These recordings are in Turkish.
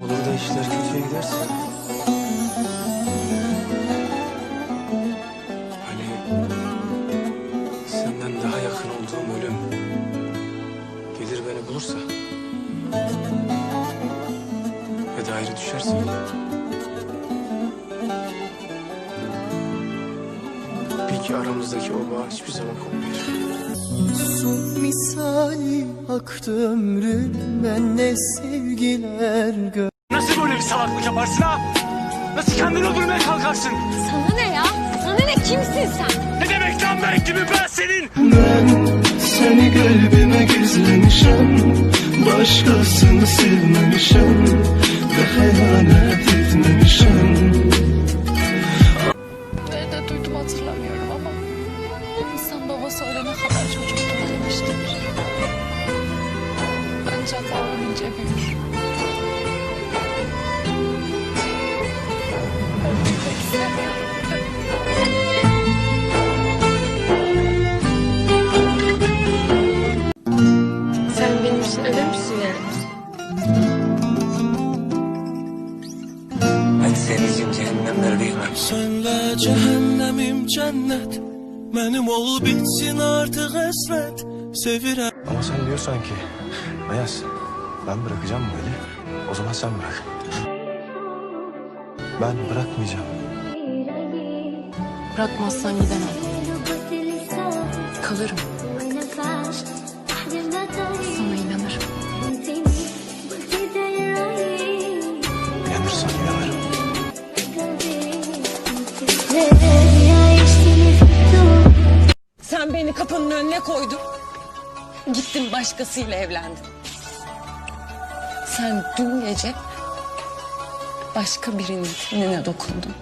Olur da işler kötüye giderse. Hani senden daha yakın olduğum ölüm gelir beni bulursa ve de ayrı düşersek bil ki aramızdaki o bağ hiçbir zaman kopmayacak. Su misali aktı ömrüm ben ne sevgiler gör. Salaklık yaparsın ha? Nasıl kendini öldürmeye kalkarsın? Sana ne ya? Sana ne? Kimsin sen? Ne demek lan ben gibi ben senin? Ben seni kalbime gizlemişim Başkasını sevmemişim Ve hayalet etmemişim Nerede duydum hatırlamıyorum ama insan babası ölene kadar çocukluğu demiştir. Ancak olmayınca büyür. Ben senin için cehennemlerdeyim. Senle cehennemim cennet Benim ol bitsin artık esret Sevirem Ama sen diyorsan ki Ayaz ben bırakacağım böyle. O zaman sen bırak. Ben bırakmayacağım. Bırakmazsan gidemem. Kalırım. Sana kapının önüne koydun. Gittin başkasıyla evlendin. Sen dün gece başka birinin tenine dokundun.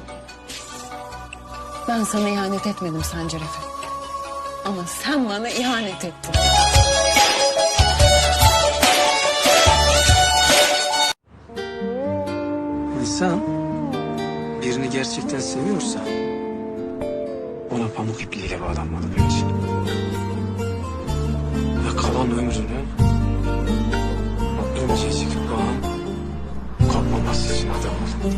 Ben sana ihanet etmedim Sancar Efe. Ama sen bana ihanet ettin. İnsan birini gerçekten seviyorsa ona pamuk ipliğiyle bağlanmalı bence. Ve kalan ömrünü o incecik bağın kopmaması için adamalı.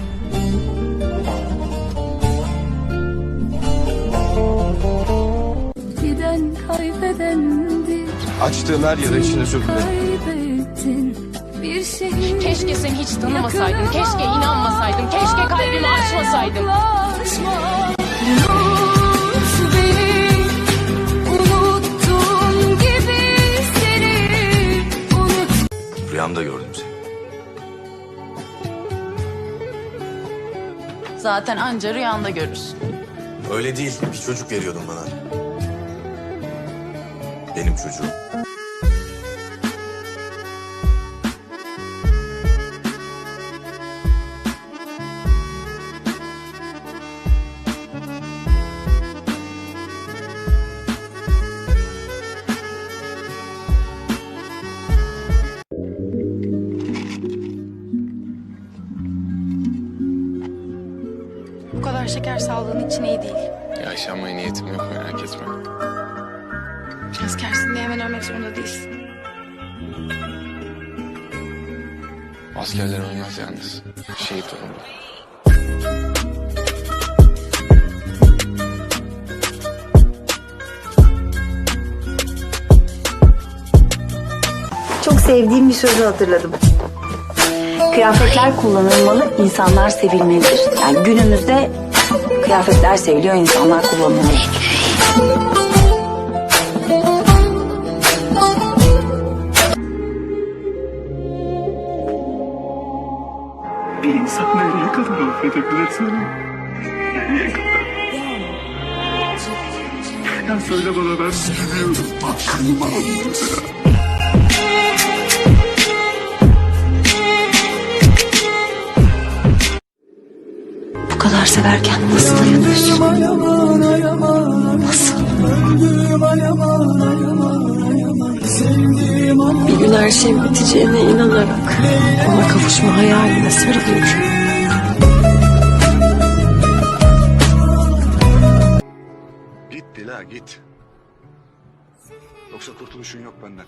Giden kaybedendir Açtığın her yere için özür dilerim. Kaybettin bir şey Keşke seni hiç tanımasaydım. Keşke inanmasaydım. Keşke kalbimi açmasaydım. Rüyamda gördüm seni. Zaten anca rüyanda görürsün. Öyle değil. Bir çocuk veriyordun bana. Benim çocuğum. Şeker sağlığın için iyi değil. Yaşanmaya niyetim yok merak etme. Askersin diye hemen ölmek zorunda değilsin. Askerler ölmez yalnız. Şehit olurlar. Çok sevdiğim bir sözü hatırladım. Kıyafetler kullanılmalı, insanlar sevilmelidir. Yani günümüzde kıyafetler seviliyor, insanlar kullanılmalı. Bir insan nereye kadar affedebilir seni? Ya söyle bana ben bilmiyorum. Aklım aldı severken nasıl dayanıyorsun? Nasıl? Bir gün her şeyin biteceğine inanarak ona kavuşma hayaline sarılıyorum. Git Dila git. Yoksa kurtuluşun yok benden.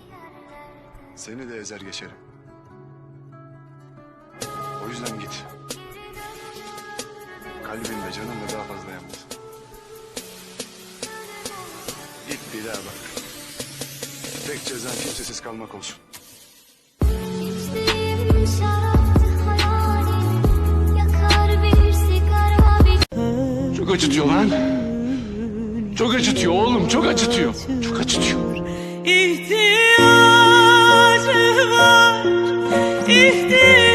Seni de ezer geçerim. O kalbin ve canın da daha fazla yanmasın. Git bir daha bak. Tek cezan kimsesiz kalmak olsun. Çok acıtıyor lan. Çok acıtıyor oğlum çok acıtıyor. Çok acıtıyor. İhtiyacı var İhtiyacı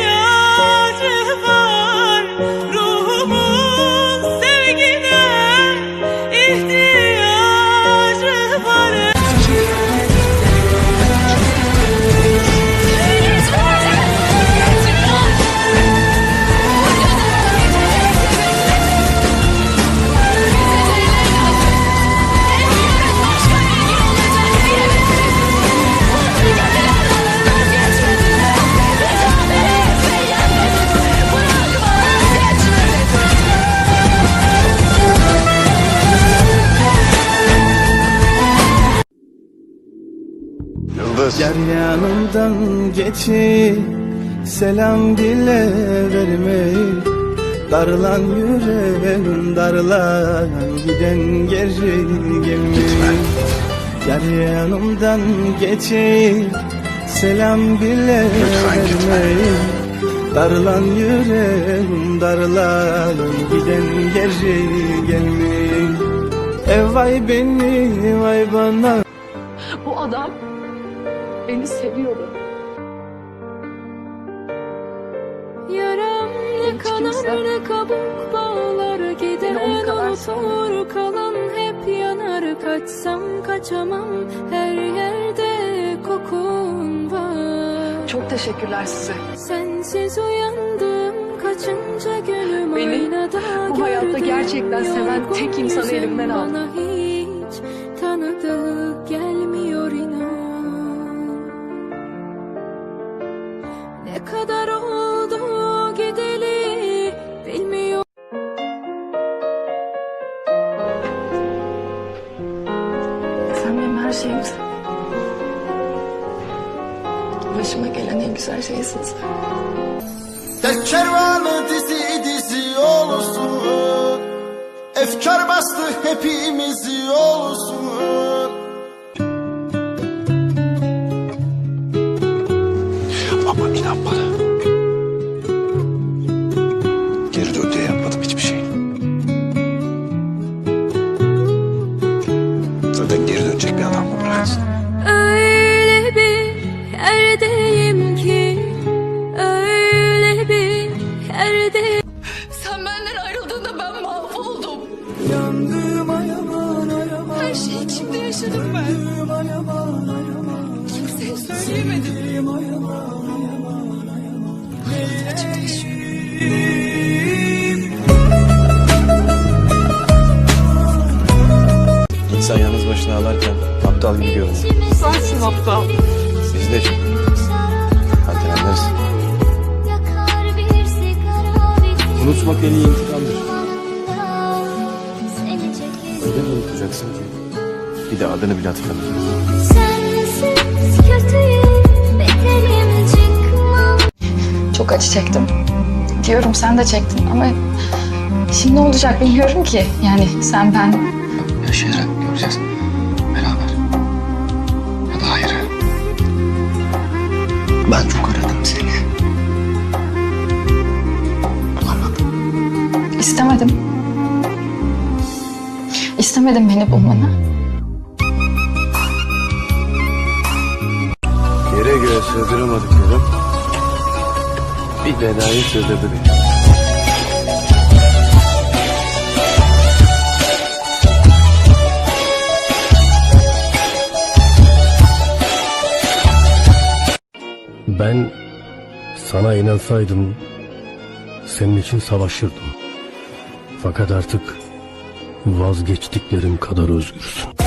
Yıldız. Yar yanımdan geçip selam bile vermeyin Darlan yüreğim darlan giden geri gelmeyin Yar yanımdan geçip selam bile vermeyin Darlan yüreğim darlan giden geri gelmeyin Ev vay beni vay bana. Bu adam beni seviyordu. Yaram ne kanar ne kabuk bağlar Giden unutur kalan hep yanar Kaçsam kaçamam her yerde kokun var Çok teşekkürler size. Sensiz uyandım kaçınca gönlüm Beni bu hayatta gerçekten seven tek insanı elimden aldı. Şeyimsin. Başıma gelen en güzel şeysin sen. Tek kervanı dizi dizi olsun Efkar bastı hepimizi olsun yerdeyim ki Öyle bir yerdeyim Sen benden ayrıldığında ben mahvoldum. Yandım ayaman ayaman Her şeyi içimde yaşadım ben. Kimseye söyleyemedim. İçimde yaşıyorum. İnsan yalnız başına ağlarken aptal gibi görünüyor. Sensin aptal. Sigara bir Unutmak en iyi intikamdır. Öyle mi unutacaksın ki? Bir de adını bile hatırlamayacaksın. Sensiz kötüyüm beterim çıkmam Çok acı çektim. Diyorum sen de çektin ama şimdi ne olacak bilmiyorum ki. Yani sen ben Yaşayarak göreceğiz. Ben çok aradım seni Bulamadım istemedim. İstemedim beni bulmanı. Yere göğe sığdıramadıklarım bir bedayı sığdırdı beni. Ben sana inansaydım senin için savaşırdım. Fakat artık vazgeçtiklerim kadar özgürsün.